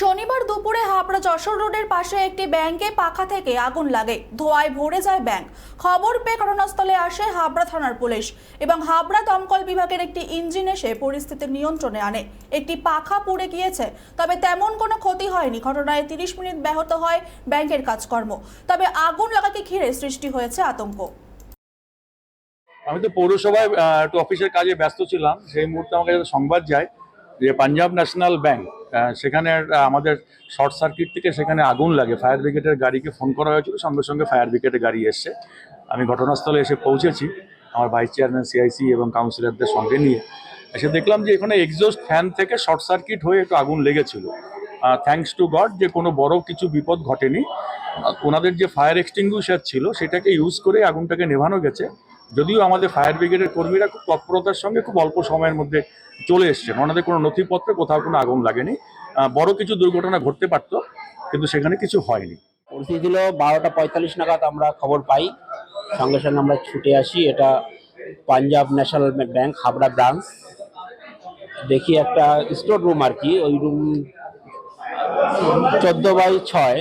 শনিবার দুপুরে হাবড়া যশোর রোডের পাশে একটি ব্যাংকে পাখা থেকে আগুন লাগে। ধোঁয়ায় ভরে যায় ব্যাংক। খবর পেয়ে ঘটনাস্থলে আসে হাবড়া থানার পুলিশ এবং হাবড়া দমকল বিভাগের একটি ইঞ্জিন এসে পরিস্থিতি নিয়ন্ত্রণে আনে। একটি পাখা পুড়ে গিয়েছে, তবে তেমন কোনো ক্ষতি হয়নি। ঘটনায় তিরিশ মিনিট ব্যাহত হয় ব্যাংকের কাজকর্ম। তবে আগুন লাগাকে ঘিরে সৃষ্টি হয়েছে আতঙ্ক। আমি তো পৌরসভায় একটু অফিসের কাজে ব্যস্ত ছিলাম। সেই মুহূর্তে আমাকে সংবাদ যায় যে পাঞ্জাব ন্যাশনাল ব্যাংক সেখানে আমাদের শর্ট সার্কিট থেকে সেখানে আগুন লাগে। ফায়ার ব্রিগেডের গাড়িকে ফোন করা হয়েছিল, সঙ্গে সঙ্গে ফায়ার ব্রিগেডের গাড়ি এসছে। আমি ঘটনাস্থলে এসে পৌঁছেছি, আমার ভাইস চেয়ারম্যান সিআইসি এবং কাউন্সিলরদের সঙ্গে নিয়ে। এসে দেখলাম যে এখানে এক্সস্ট ফ্যান থেকে শর্ট সার্কিট হয়ে একটু আগুন লেগেছিল। থ্যাঙ্কস টু গড যে কোনো বড় কিছু বিপদ ঘটেনি। ওনাদের যে ফায়ার এক্সটিংগুইশার ছিল, সেটাকে ইউজ করে আগুনটাকে নেভানো গেছে। যদিও আমাদের ফায়ার ব্রিগেডের কর্মীরা খুব তৎপরতার সঙ্গে খুব অল্প সময়ের মধ্যে চলে এসছেন। ওনাদের কোনো নথিপত্রে কোথাও কোনো আগুন লাগেনি। বড় কিছু দুর্ঘটনা ঘটতে পারতো, কিন্তু সেখানে কিছু হয়নি। পরিস্থিতি ছিল বারোটা পঁয়তাল্লিশ নাগাদ আমরা খবর পাই। সঙ্গে সঙ্গে আমরা ছুটে আসি, এটা Punjab National Bank, Habra branch. দেখি একটা স্টোর রুম আর কি, ওই রুম চোদ্দ বাই ছয়,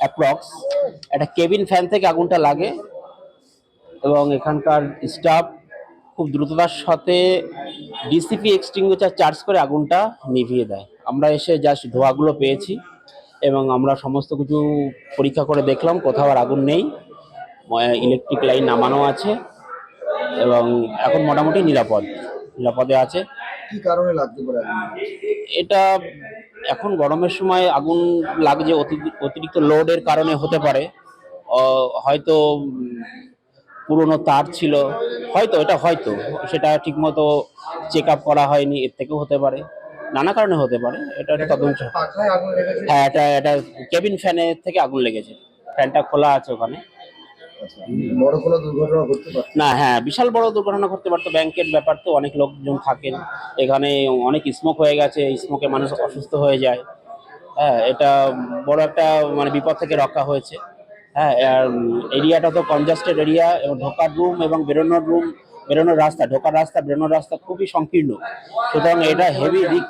অ্যাপ্রক্স। একটা কেবিন ফ্যান থেকে আগুনটা লাগে। এবং এখানকার স্টাফ খুব দ্রুততার সাথে ডিসিপি এক্সটিংগুইচার চার্জ করে আগুনটা নিভিয়ে দেয়। আমরা এসে জাস্ট ধোঁয়াগুলো পেয়েছি এবং আমরা সমস্ত কিছু পরীক্ষা করে দেখলাম কোথাও আর আগুন নেই। ইলেকট্রিক লাইন নামানো আছে এবং এখন মোটামুটি নিরাপদ নিরাপদে আছে। কি কারণে লাগতে পারে এটা এখন গরমের সময় আগুন লাগছে অতি- অতিরিক্ত লোডের কারণে হতে পারে। হয়তো পুরনো তার ছিল। হয়তো এটা হয়তো। সেটা ঠিকমতো চেক আপ করা হয়নি এর থেকেও হতে পারে। নানা কারণে হতে পারে এটা একটা তদন্ত। হ্যাঁ এটা এটা কেবিন ফ্যানের থেকে আগুন লেগেছে। ফ্যানটা খোলা আছে ওখানে। না হ্যাঁ বিশাল বড় দুর্ঘটনা ঘটতে পারতো ব্যাংকের ব্যাপার তো অনেক লোকজন থাকেন। এখানে অনেক স্মোক হয়ে গেছে স্মোকে মানুষ অসুস্থ হয়ে যায়। হ্যাঁ এটা বড় একটা মানে বিপদ থেকে রক্ষা হয়েছে। হ্যাঁ এরিয়াটা তো কনজাস্টেড এরিয়া এবং ঢোকার রুম এবং বেরোনোর রুম বেরোনোর রাস্তা, ঢোকার রাস্তা, বেরোনোর রাস্তা খুবই সংকীর্ণ। সুতরাং এটা হেভি রিক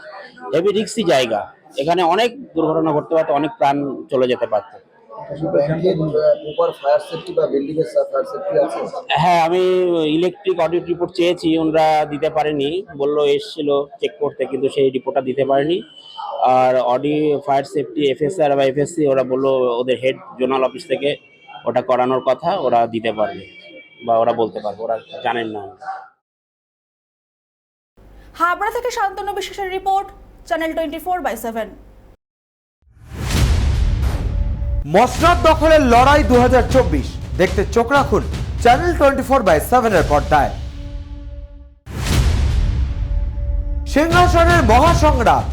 হেভি রিক্সি জায়গা। এখানে অনেক দুর্ঘটনা ঘটতে পারতো, অনেক প্রাণ চলে যেতে পারতো। হ্যাঁ আমি ইলেকট্রিক অডিট রিপোর্ট চেয়েছি, ওনারা দিতে পারেনি। বলল, এসছিল চেক করতে, কিন্তু সেই রিপোর্টটা দিতে পারেনি। আর অডি ফায়ার সেফটি এফএসআর বা এফএসসি ওরা বলল ওদের হেড জোনাল অফিস থেকে ওটা করানোর কথা ওরা দিতে পারবে বা ওরা বলতে পারবে ওরা জানেন না। হাবড়া থেকে শান্তনু বিশ্বাসের report channel twenty four by seven মসনাদ দখলের লড়াই দু হাজার চব্বিশ। দেখতে চোখ রাখুন চ্যানেল টোয়েন্টি ফোর বাই সেভেনের পর্দায়। সিংহাসনের মহাসংগ্রাম